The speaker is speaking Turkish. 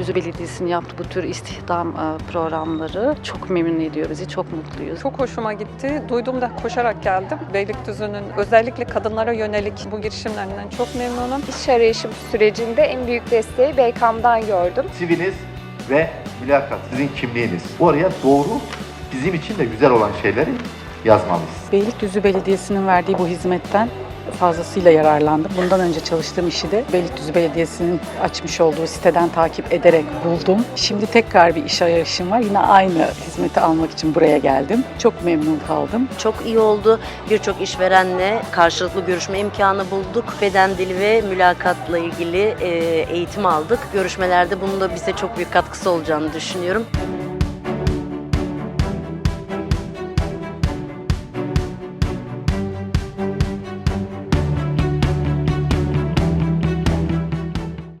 Beylikdüzü Belediyesi'nin yaptığı bu tür istihdam e, programları çok memnun ediyor bizi, çok mutluyuz. Çok hoşuma gitti. Duyduğumda koşarak geldim. Beylikdüzü'nün özellikle kadınlara yönelik bu girişimlerinden çok memnunum. İş arayışım sürecinde en büyük desteği BKM'dan gördüm. CV'niz ve mülakat sizin kimliğiniz. Oraya doğru bizim için de güzel olan şeyleri yazmalıyız. Beylikdüzü Belediyesi'nin verdiği bu hizmetten fazlasıyla yararlandım. Bundan önce çalıştığım işi de Beylikdüzü Belediyesi'nin açmış olduğu siteden takip ederek buldum. Şimdi tekrar bir iş arayışım var. Yine aynı hizmeti almak için buraya geldim. Çok memnun kaldım. Çok iyi oldu. Birçok işverenle karşılıklı görüşme imkanı bulduk. Beden dili ve mülakatla ilgili eğitim aldık. Görüşmelerde bunun da bize çok büyük katkısı olacağını düşünüyorum.